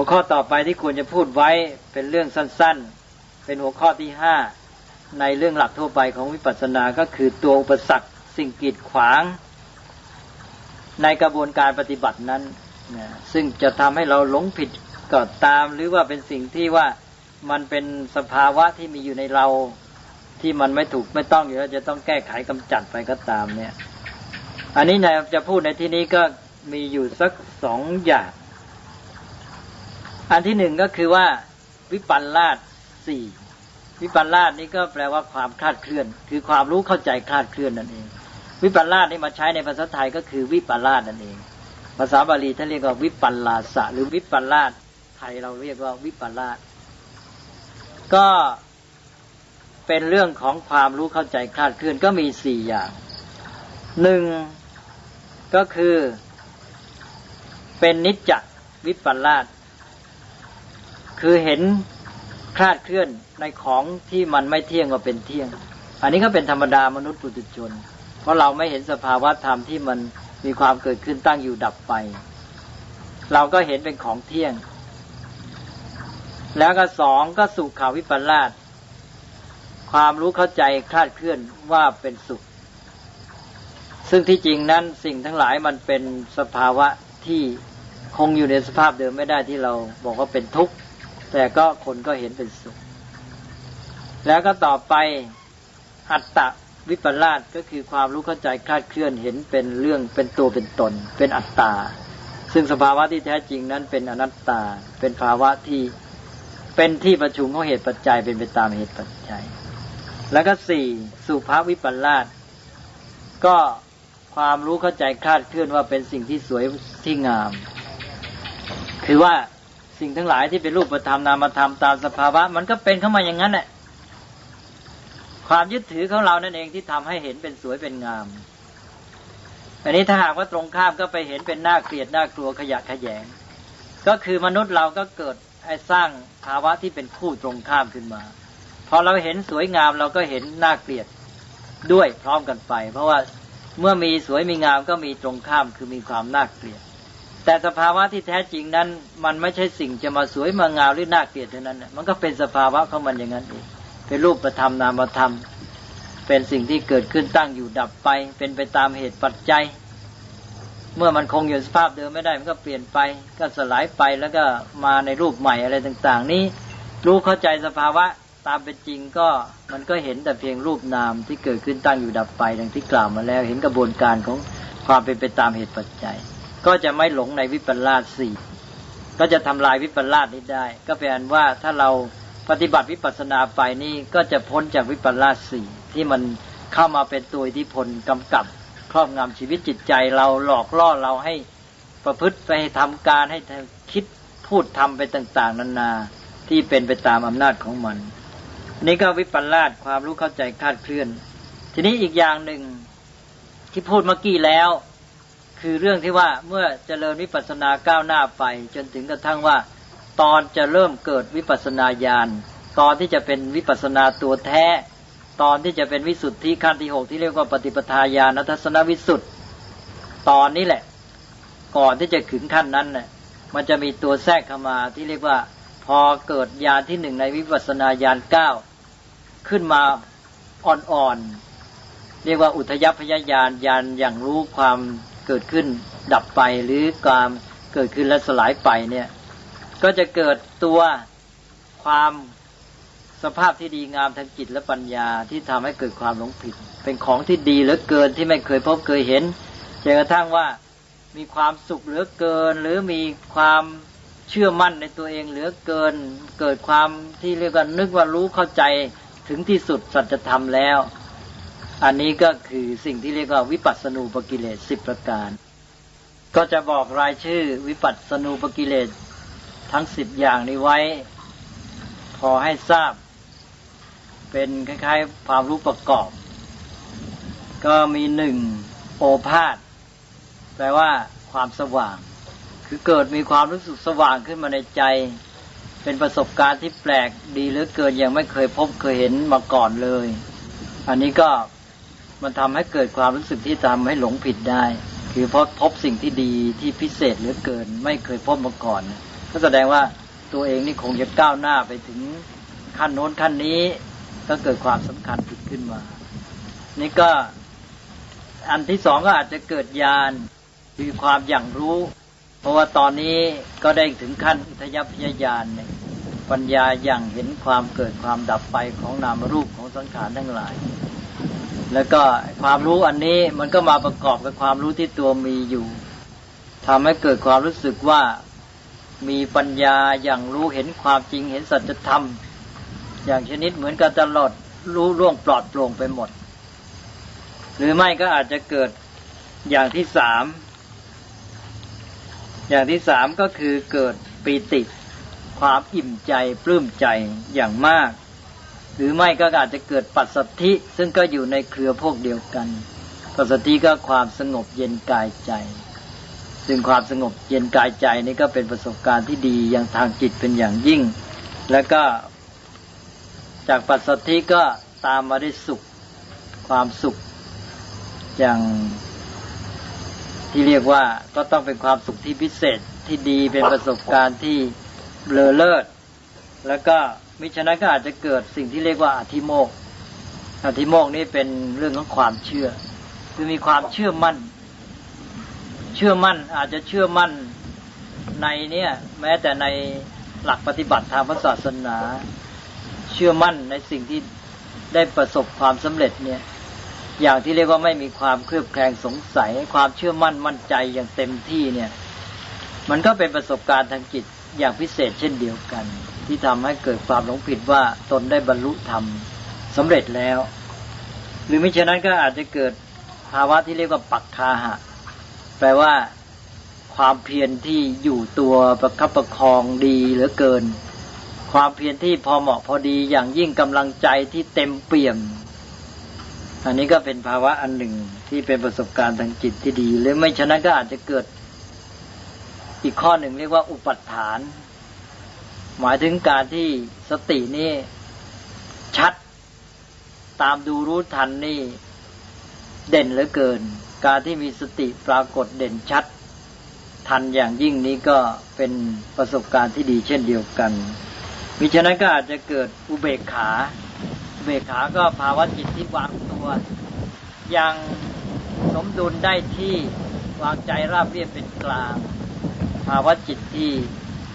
หัวข้อต่อไปที่ควรจะพูดไว้เป็นเรื่องสั้นๆ เป็นหัวข้อที่ห้าในเรื่องหลักทั่วไปของวิปัสสนาก็คือตัวอุปสรรคสิ่งกีดขวาง ในกระบวนการปฏิบัตินั้นนะซึ่งจะทำให้เราหลงผิดก็ตาม หรือว่าเป็นสิ่งที่ว่ามันเป็นสภาวะที่มีอยู่ในเราที่มันไม่ถูกไม่ต้องอยู่แล้วจะต้องแก้ไขกำจัดไปก็ตามเนี่ย อันนี้นะจะพูดในที่นี้ก็มีอยู่สักสองอย่าง อันที่หนึ่งก็คือว่าวิปัลลาสสี่วิปัลลาสนี่ก็แปลว่าความคลาดเคลื่อน คือความรู้เข้าใจคลาดเคลื่อนนั่นเอง วิปัลลาสนี่มาใช้ในภาษาไทยก็คือวิปัลลาสนั่นเอง ภาษาบาลีท่านเรียกว่าวิปัลลาสะ หรือวิปัลลาสไทยเราเรียกว่าวิปัลลาสก็เป็นเรื่องของความรู้เข้าใจคลาดเคลื่อนก็มีสี่อย่างหนึ่งก็คือ เป็นนิจจวิปัลลาส คือเห็นคลาดเคลื่อนในของที่มันไม่เที่ยงว่าเป็นเที่ยง อันนี้ก็เป็นธรรมดามนุษย์ปุถุชน เพราะเราไม่เห็นสภาวะธรรมที่มันมีความเกิดขึ้นตั้งอยู่ดับไป เราก็เห็นเป็นของเที่ยง แล้วก็สองก็สุขขาวิปัลลาสความรู้เข้าใจคลาดเคลื่อนว่าเป็นสุข ซึ่งที่จริงนั้นสิ่งทั้งหลายมันเป็นสภาวะที่คงอยู่ในสภาพเดิมไม่ได้ที่เราบอกว่าเป็นทุกข์ แต่ก็คนก็เห็นเป็นสุข แล้วก็ต่อไปอัตตะวิปลาสก็คือความรู้เข้าใจคลาดเคลื่อนเห็นเป็นเรื่องเป็นตัวเป็นตน เป็นอัตตา ซึ่งสภาวะที่แท้จริงนั้นเป็นอนัตตา เป็นภาวะที่เป็นที่ประชุมของเหตุปัจจัยเป็นไปตามเหตุปัจจัย แล้วก็สี่สุภาวิปัลาสก็ความรู้เข้าใจคาดเคลื่อนว่าเป็นสิ่งที่สวยที่งาม คือว่า สิ่งทั้งหลายที่เป็นรูปธรรมนามธรรมตามสภาวะ มันก็เป็นเข้ามาอย่างนั้นแหละความยึดถือของเรานั่นเองที่ทำให้เห็นเป็นสวยเป็นงาม อันนี้ถ้าหากว่าตรงข้ามก็ไปเห็นเป็นน่าเกลียดน่ากลัวขยะขยง ก็คือมนุษย์เราก็เกิดไอ้สร้างภาวะที่เป็นคู่ตรงข้ามขึ้นมา พอเราเห็นสวยงามเราก็เห็นน่าเกลียดด้วยพร้อมกันไป เพราะว่าเมื่อมีสวยมีงามก็มีตรงข้ามคือมีความน่าเกลียด แต่สภาวะที่แท้จริงนั้น มันไม่ใช่สิ่งจะมาสวยมางามหรือน่าเกลียดเท่านั้นมันก็เป็นสภาวะของมันอย่างนั้นเองเป็นรูปธรรมนามธรรม เป็นสิ่งที่เกิดขึ้นตั้งอยู่ดับไป เป็นไปตามเหตุปัจจัย เมื่อมันคงอยู่สภาพเดิมไม่ได้มันก็เปลี่ยนไป ก็สลายไปแล้วก็มาในรูปใหม่อะไรต่าง ๆ นี้รู้เข้าใจสภาวะตามเป็นจริงก็มันก็เห็นแต่เพียงรูปนามที่เกิดขึ้นตั้งอยู่ดับไปดังที่กล่าวมาแล้ว เห็นกระบวนการของความเป็นไปตามเหตุปัจจัย ก็จะไม่หลงในวิปลาสสี่ก็จะทำลายวิปลาสนี้ได้ ก็แปลว่าถ้าเราปฏิบัติวิปัสสนาไปนี่ก็จะพ้นจากวิปลาสสี่ที่มันเข้ามาเป็นตัวที่พลกำกับครอบงำชีวิตจิตใจเราหลอกล่อเราให้ประพฤติไปทำการให้คิดพูดทำไปต่างๆ นานาที่เป็นไปตามอำนาจของมัน นี่ก็วิปลลาสความรู้เข้าใจคาดเคลื่อน ทีนี้อีกอย่างหนึ่งที่พูดเมื่อกี้แล้ว คือเรื่องที่ว่าเมื่อเจริญวิปัสสนาก้าวหน้าไป จนถึงกระทั่งว่า ตอนจะเริ่มเกิดวิปัสสนาญาณตอนที่จะเป็นวิปัสสนาตัวแท้ ตอนที่จะเป็นวิสุทธิขั้นที่หกที่เรียกว่าปฏิปทาญาณทัศนวิสุทธิตอนนี้แหละ ก่อนที่จะถึงขั้นนั้นน่ะมันจะมีตัวแทรกเข้ามาที่เรียกว่า พอเกิดญาณที่หนึ่งในวิปัสสนาญาณเก้าขึ้นมาอ่อนๆเรียกว่าอุทยพยญาณญาณอย่างรู้ความ เกิดขึ้นดับไปหรือความเกิดขึ้นและสลายไปเนี่ย ก็จะเกิดตัวความสภาพที่ดีงามทางจิตและปัญญาที่ทำให้เกิดความหลงผิด เป็นของที่ดีเหลือเกินที่ไม่เคยพบเคยเห็นจนกระทั่งว่ามีความสุขเหลือเกิน หรือมีความเชื่อมั่นในตัวเองเหลือเกิน เกิดความที่เรียกว่านึกว่ารู้เข้าใจถึงที่สุดสัจธรรมแล้ว อันนี้ก็คือสิ่งที่เรียกว่าวิปัสสนูปกิเลสสิบประการ ก็จะบอกรายชื่อวิปัสสนูปกิเลสทั้งสิบอย่างนี้ไว้ พอให้ทราบ เป็นคล้ายๆความรู้ประกอบ ก็มีหนึ่งโอภาษแปลว่าความสว่าง คือเกิดมีความรู้สึกสว่างขึ้นมาในใจ เป็นประสบการณ์ที่แปลกดีเหลือเกินยังไม่เคยพบเคยเห็นมาก่อนเลย อันนี้ก็ มันทำให้เกิดความรู้สึกที่ทำให้หลงผิดได้ คือเพราะพบสิ่งที่ดีที่พิเศษเหลือเกิน ไม่เคยพบมาก่อนก็แสดงว่าตัวเองนี่คงจะก้าวหน้าไปถึงขั้นโน้นขั้นนี้ก็เกิดความสำคัญผิดขึ้นมา นี่ก็อันที่สองก็อาจจะเกิดญาณคือความอย่างรู้ เพราะว่าตอนนี้ก็ได้ถึงขั้นอุทยพยญาณเนี่ยปัญญาอย่างเห็นความเกิดความดับไปของนามรูปของสังขารทั้งหลาย แล้วก็ความรู้อันนี้มันก็มาประกอบกับความรู้ที่ตัวมีอยู่ทำให้เกิดความรู้สึกว่ามีปัญญาอย่างรู้เห็นความจริงเห็นสัจธรรม อย่างชนิดเหมือนกับตลอดรู้ร่วงปลอดโปร่งไปหมด หรือไม่ก็อาจจะเกิดอย่างที่สามอย่างที่สามก็คือเกิดปีติ ความอิ่มใจปลื้มใจอย่างมาก หรือไม่ก็อาจจะเกิดปัสสธิซึ่งก็อยู่ในเครือพวกเดียวกัน ปัสสธิก็ความสงบเย็นกายใจ ซึ่งความสงบเย็นกายใจนี่ก็เป็นประสบการณ์ที่ดีอย่างทางจิตเป็นอย่างยิ่ง แล้วก็จากปัสสธิก็ตามมาได้สุข ความสุข อย่างที่เรียกว่าก็ต้องเป็นความสุขที่พิเศษที่ดีเป็นประสบการณ์ที่เลอเลิศแล้วก็ มิฉะนั้นก็อาจจะเกิดสิ่งที่เรียกว่าอธิโมกอธิโมกนี่เป็นเรื่องของความเชื่อ คือมีความเชื่อมั่น เชื่อมั่นอาจจะเชื่อมั่นในเนี่ย แม้แต่ในหลักปฏิบัติทางพระศาสนา เชื่อมั่นในสิ่งที่ได้ประสบความสำเร็จเนี่ย อย่างที่เรียกว่าไม่มีความเครือบแคลงสงสัย ความเชื่อมั่นมั่นใจอย่างเต็มที่เนี่ย มันก็เป็นประสบการณ์ทางจิตอย่างพิเศษเช่นเดียวกัน ที่ทำให้เกิดความหลงผิดว่าตนได้บรรลุธรรมสำเร็จแล้ว หรือมิฉะนั้นก็อาจจะเกิดภาวะที่เรียกว่าปักคาหะ แปลว่าความเพียรที่อยู่ตัวประคับประคองดีเหลือเกิน ความเพียรที่พอเหมาะพอดีอย่างยิ่งกำลังใจที่เต็มเปี่ยมอันนี้ก็เป็นภาวะอันหนึ่งที่เป็นประสบการณ์ทางจิตที่ดี หรือไม่ฉะนั้นก็อาจจะเกิด อีกข้อหนึ่งเรียกว่าอุปัฏฐาน หมายถึงการที่สตินี่ชัดตามดูรู้ทันนี่เด่นเหลือเกิน การที่มีสติปรากฏเด่นชัด ทันอย่างยิ่งนี้ก็เป็นประสบการณ์ที่ดีเช่นเดียวกันมิฉะนั้นก็อาจจะเกิดอุเบกขาอุเบกขาก็ภาวะจิตที่วางตัว ยังสมดุลได้ที่วางใจราบเรียบเป็นกลาง ภาวะจิตที่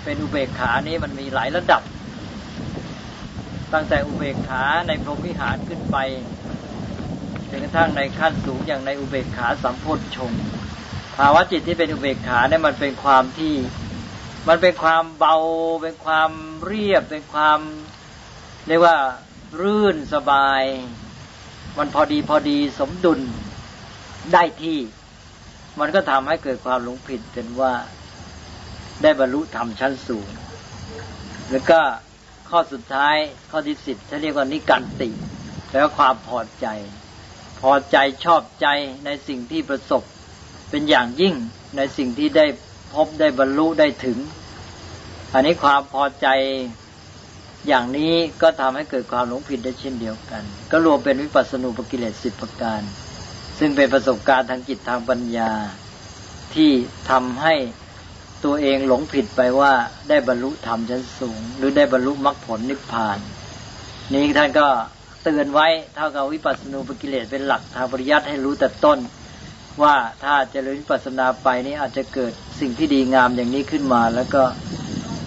เป็นอุเบกขานี้มันมีหลายระดับ ตั้งแต่อุเบกขาในพรหมวิหารขึ้นไปจนกระทั่งในขั้นสูงอย่างในอุเบกขาสัมโพธชงภาวะจิตที่เป็นอุเบกขาเนี่ยมันเป็นความที่ มันเป็นความเบา เป็นความเรียบ เป็นความเรียกว่ารื่นสบาย มันพอดีพอดีสมดุลได้ที่ มันก็ทำให้เกิดความหลงผิดเป็นว่า ได้บรรลุธรรมชั้นสูง แล้วก็ข้อสุดท้ายข้อที่สิบเขาเรียกว่านิกันติแปลว่าความพอใจ พอใจชอบใจในสิ่งที่ประสบ เป็นอย่างยิ่งในสิ่งที่ได้พบได้บรรลุได้ถึง อันนี้ความพอใจอย่างนี้ก็ทำให้เกิดความหลงผิดได้เช่นเดียวกัน ก็รวมเป็นวิปัสสนูปกิเลสสิบประการ ซึ่งเป็นประสบการณ์ทางจิตทางปัญญาที่ทำให้ ตัวเองหลงผิดไปว่าได้บรรลุธรรมชั้นสูง หรือได้บรรลุมรรคผลนิพพาน นี้ท่านก็เตือนไว้เท่ากับวิปัสสนูปกิเลสเป็นหลักทางปริยัติให้รู้แต่ต้น ว่าถ้าเจริญวิปัสสนาไปนี้อาจจะเกิดสิ่งที่ดีงามอย่างนี้ขึ้นมา แล้วก็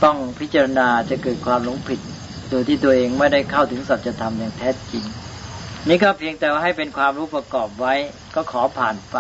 ต้องพิจารณาจะเกิดความหลงผิด โดยที่ตัวเองไม่ได้เข้าถึงสัจธรรมอย่างแท้จริง นี่ก็เพียงแต่ว่าให้เป็นความรู้ประกอบไว้ก็ขอผ่านไป